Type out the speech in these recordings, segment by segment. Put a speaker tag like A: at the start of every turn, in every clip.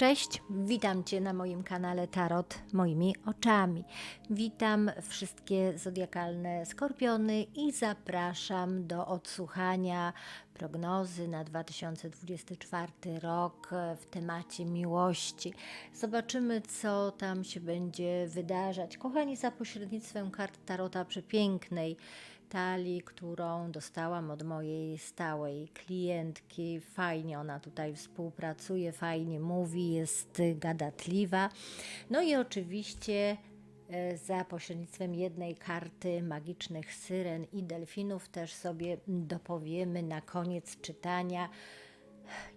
A: Cześć, witam Cię na moim kanale Tarot moimi oczami. Witam wszystkie zodiakalne skorpiony i zapraszam do odsłuchania prognozy na 2024 rok w temacie miłości. Zobaczymy, co tam się będzie wydarzać. Kochani, za pośrednictwem kart Tarota Przepięknej talii, którą dostałam od mojej stałej klientki. Fajnie ona tutaj współpracuje, fajnie mówi, jest gadatliwa. No i oczywiście e, za pośrednictwem jednej karty magicznych syren i delfinów też sobie dopowiemy na koniec czytania.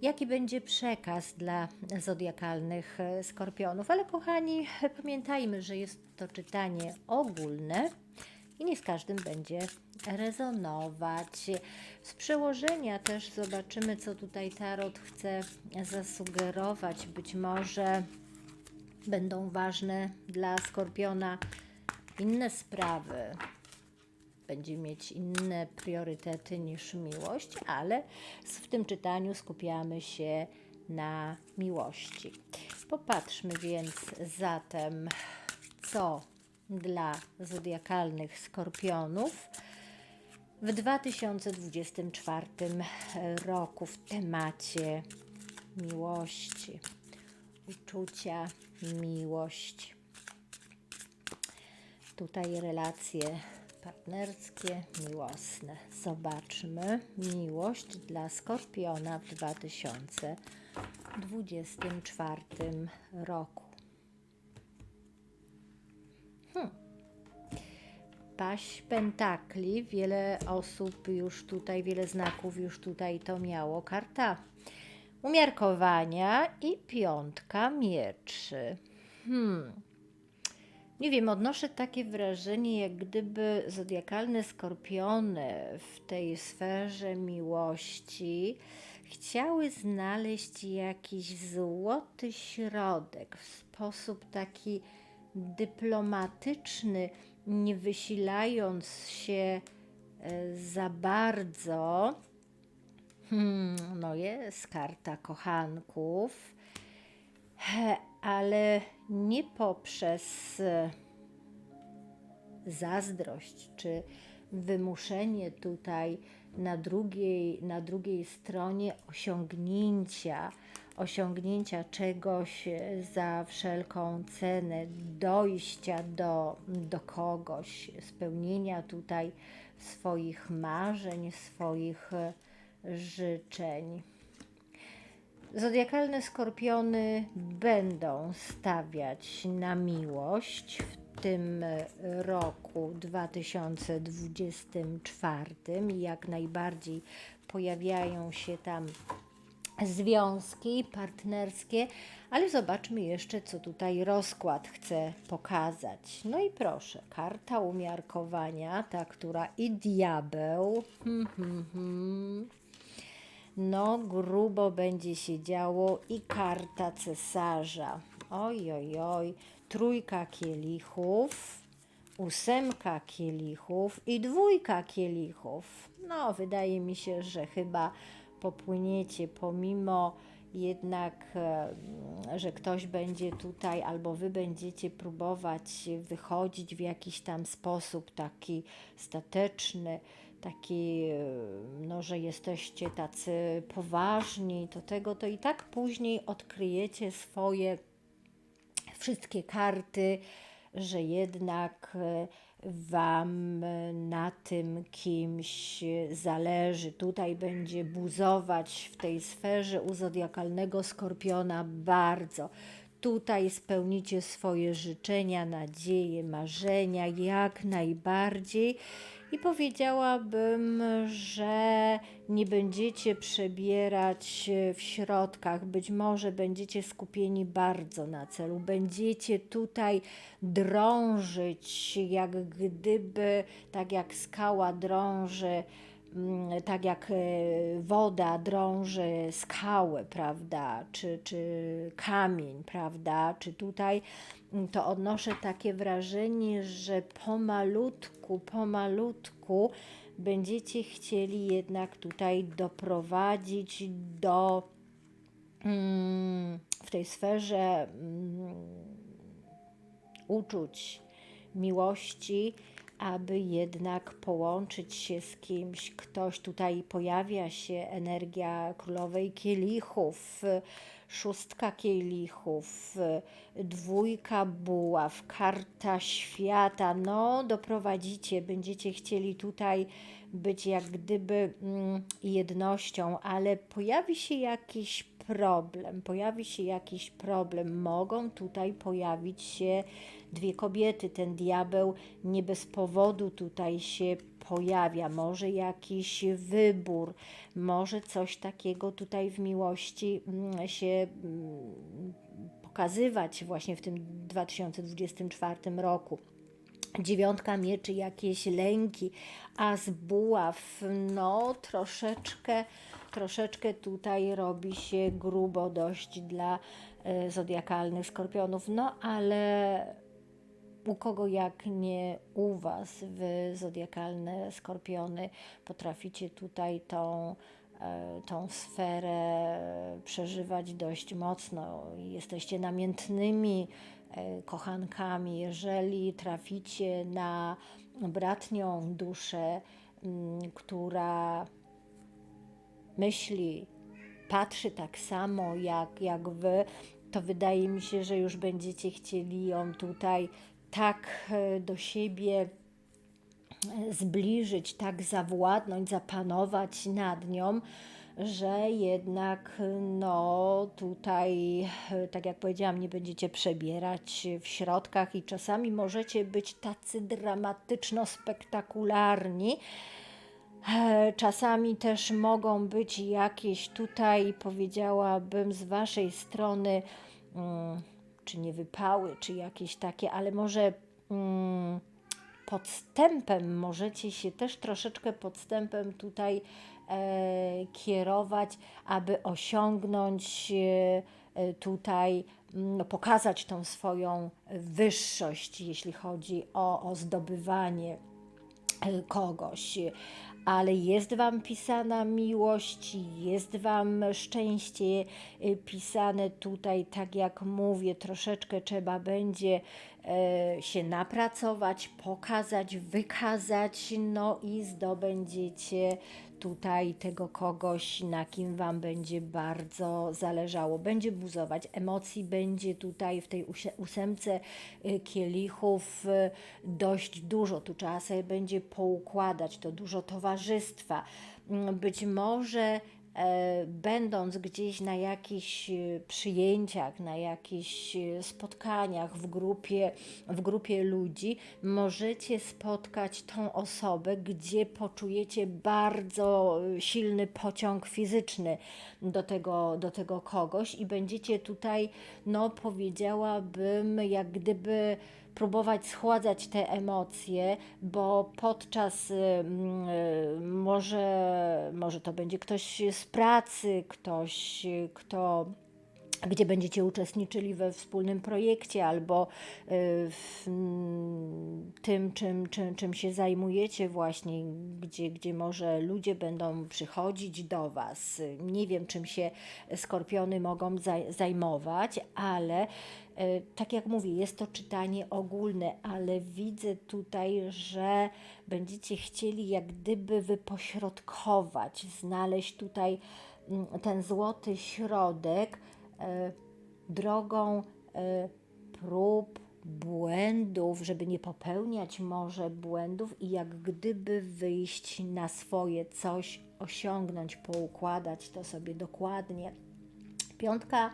A: Jaki będzie przekaz dla zodiakalnych e, skorpionów? Ale kochani, pamiętajmy, że jest to czytanie ogólne i nie z każdym będzie rezonować. Z przełożenia też zobaczymy, co tutaj Tarot chce zasugerować. Być może będą ważne dla Skorpiona inne sprawy. Będzie mieć inne priorytety niż miłość, ale w tym czytaniu skupiamy się na miłości. Popatrzmy więc zatem, co dla zodiakalnych skorpionów w 2024 roku w temacie miłości, uczucia, miłość. Tutaj relacje partnerskie, miłosne. Zobaczmy miłość dla skorpiona w 2024 roku. paść pentakli. Wiele osób już tutaj, wiele znaków już tutaj to miało. Karta umiarkowania i piątka mieczy. Hmm. Nie wiem, odnoszę takie wrażenie, jak gdyby zodiakalne skorpiony w tej sferze miłości chciały znaleźć jakiś złoty środek w sposób taki dyplomatyczny, nie wysilając się e, za bardzo. Hmm, no jest karta kochanków, ale nie poprzez e, zazdrość czy wymuszenie tutaj na drugiej, na drugiej stronie osiągnięcia osiągnięcia czegoś za wszelką cenę, dojścia do, do kogoś, spełnienia tutaj swoich marzeń, swoich życzeń. Zodiakalne skorpiony będą stawiać na miłość w tym roku 2024 i jak najbardziej pojawiają się tam związki partnerskie, ale zobaczmy jeszcze, co tutaj rozkład chce pokazać. No i proszę, karta umiarkowania, ta, która i diabeł. Hmm, hmm, hmm. No, grubo będzie się działo i karta cesarza. Oj, oj, oj, trójka kielichów, ósemka kielichów i dwójka kielichów. No, wydaje mi się, że chyba popłyniecie, pomimo jednak, e, że ktoś będzie tutaj, albo wy będziecie próbować wychodzić w jakiś tam sposób taki stateczny, taki, e, no, że jesteście tacy poważni, to tego to i tak później odkryjecie swoje wszystkie karty, że jednak e, Wam na tym kimś zależy. Tutaj będzie buzować w tej sferze u zodiakalnego skorpiona bardzo. Tutaj spełnicie swoje życzenia, nadzieje, marzenia jak najbardziej. I powiedziałabym, że nie będziecie przebierać w środkach, być może będziecie skupieni bardzo na celu, będziecie tutaj drążyć, jak gdyby, tak jak skała drąży tak jak e, woda drąży skałę, prawda, czy, czy kamień, prawda, czy tutaj to odnoszę takie wrażenie, że pomalutku, pomalutku będziecie chcieli jednak tutaj doprowadzić do mm, w tej sferze mm, uczuć, miłości, aby jednak połączyć się z kimś. Ktoś tutaj pojawia się, energia królowej kielichów, szóstka kielichów, dwójka buław, karta świata. No, doprowadzicie, będziecie chcieli tutaj być jak gdyby mm, jednością, ale pojawi się jakiś problem, pojawi się jakiś problem. Mogą tutaj pojawić się dwie kobiety. Ten diabeł nie bez powodu tutaj się pojawia. Może jakiś wybór, może coś takiego tutaj w miłości mm, się mm, pokazywać właśnie w tym 2024 roku dziewiątka mieczy, jakieś lęki, a z buław, no troszeczkę, troszeczkę tutaj robi się grubo dość dla y, zodiakalnych skorpionów, no ale u kogo jak nie u Was, Wy zodiakalne skorpiony, potraficie tutaj tą e, tą sferę przeżywać dość mocno. Jesteście namiętnymi e, kochankami. Jeżeli traficie na bratnią duszę, która myśli, patrzy tak samo jak, jak wy, to wydaje mi się, że już będziecie chcieli ją tutaj tak e, do siebie e, zbliżyć, tak zawładnąć, zapanować nad nią, że jednak no tutaj, e, tak jak powiedziałam, nie będziecie przebierać w środkach i czasami możecie być tacy dramatyczno-spektakularni. Czasami też mogą być jakieś tutaj, powiedziałabym, z waszej strony. Hmm, czy nie wypały, czy jakieś takie, ale może mm, podstępem możecie się też troszeczkę podstępem tutaj e, kierować, aby osiągnąć e, e tutaj, mm, no, pokazać tą swoją wyższość, jeśli chodzi o, o zdobywanie e, kogoś ale jest Wam pisana miłość, jest Wam szczęście y, pisane tutaj, tak jak mówię, troszeczkę trzeba będzie e, się napracować, pokazać, wykazać, no i zdobędziecie tutaj tego kogoś, na kim Wam będzie bardzo zależało. Będzie buzować, emocji będzie tutaj w tej ósemce y, kielichów y, dość dużo. Tu trzeba sobie będzie poukładać, to dużo towarzystwa. Mm, być może będąc gdzieś na jakichś e, przyjęciach, na jakichś e, spotkaniach w grupie, w grupie ludzi, możecie spotkać tą osobę, gdzie poczujecie bardzo silny pociąg fizyczny do tego, do tego kogoś i będziecie tutaj, no powiedziałabym, jak gdyby próbować schładzać te emocje, bo podczas y, y, może, może to będzie ktoś z pracy, ktoś, kto gdzie będziecie uczestniczyli we wspólnym projekcie albo y, w tym, czym, czym, czym się zajmujecie, właśnie, gdzie, gdzie może ludzie będą przychodzić do Was. Nie wiem, czym się skorpiony mogą zajmować, ale E, tak jak mówię, jest to czytanie ogólne, ale widzę tutaj, że będziecie chcieli jak gdyby wypośrodkować, znaleźć tutaj mm, ten złoty środek drogą e, prób, błędów, żeby nie popełniać może błędów i jak gdyby wyjść na swoje, coś osiągnąć, poukładać to sobie dokładnie. Piątka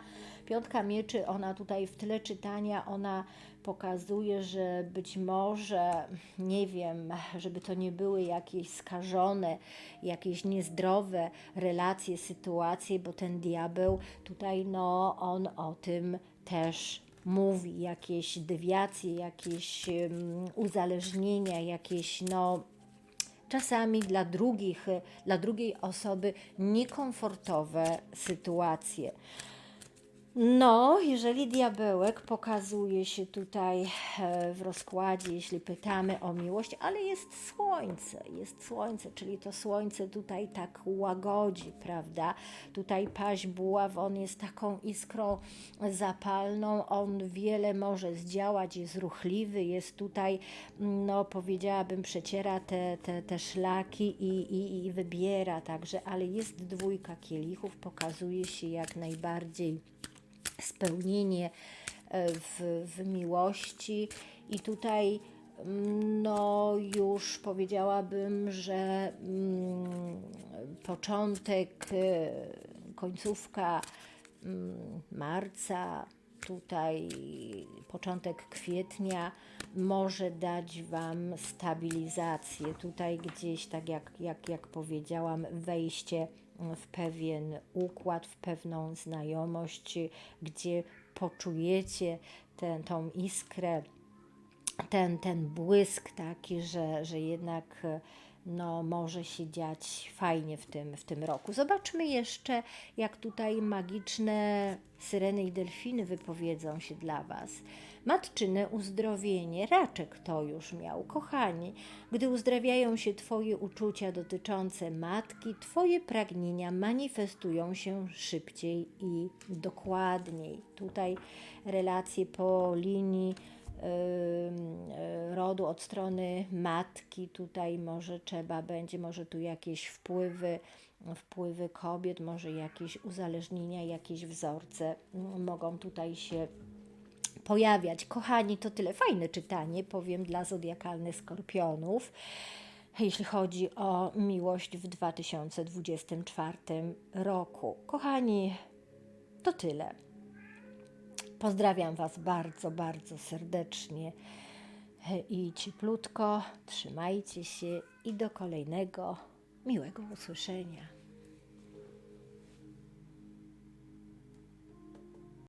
A: Piątka mieczy, ona tutaj w tle czytania, ona pokazuje, że być może, nie wiem, żeby to nie były jakieś skażone, jakieś niezdrowe relacje, sytuacje, bo ten diabeł tutaj, no, on o tym też mówi, jakieś dewiacje, jakieś um, uzależnienia, jakieś, no, czasami dla drugich, dla drugiej osoby niekomfortowe sytuacje. No, jeżeli diabełek pokazuje się tutaj e, w rozkładzie, jeśli pytamy o miłość, ale jest słońce, jest słońce, czyli to słońce tutaj tak łagodzi, prawda? Tutaj paź buław, on jest taką iskrą zapalną, on wiele może zdziałać, jest ruchliwy, jest tutaj, no powiedziałabym, przeciera te, te, te szlaki i, i, i wybiera także, ale jest dwójka kielichów, pokazuje się jak najbardziej spełnienie e, w, w miłości i tutaj mm, no już powiedziałabym, że mm, początek, e, końcówka mm, marca, tutaj początek kwietnia może dać Wam stabilizację. Tutaj gdzieś, tak jak, jak, jak powiedziałam, wejście w pewien układ, w pewną znajomość, gdzie poczujecie tę, tą iskrę, ten, ten błysk taki, że, że jednak no, może się dziać fajnie w tym, w tym roku. Zobaczmy jeszcze, jak tutaj magiczne syreny i delfiny wypowiedzą się dla Was. Matczyne uzdrowienie, raczek to już miał. Kochani, gdy uzdrawiają się Twoje uczucia dotyczące matki, Twoje pragnienia manifestują się szybciej i dokładniej. Tutaj relacje po linii rodu od strony matki, tutaj może trzeba będzie, może tu jakieś wpływy, wpływy kobiet, może jakieś uzależnienia, jakieś wzorce mogą tutaj się pojawiać. Kochani, to tyle fajne czytanie, powiem, dla zodiakalnych skorpionów, jeśli chodzi o miłość w 2024 roku. Kochani, to tyle. Pozdrawiam Was bardzo, bardzo serdecznie i cieplutko. Trzymajcie się i do kolejnego miłego usłyszenia.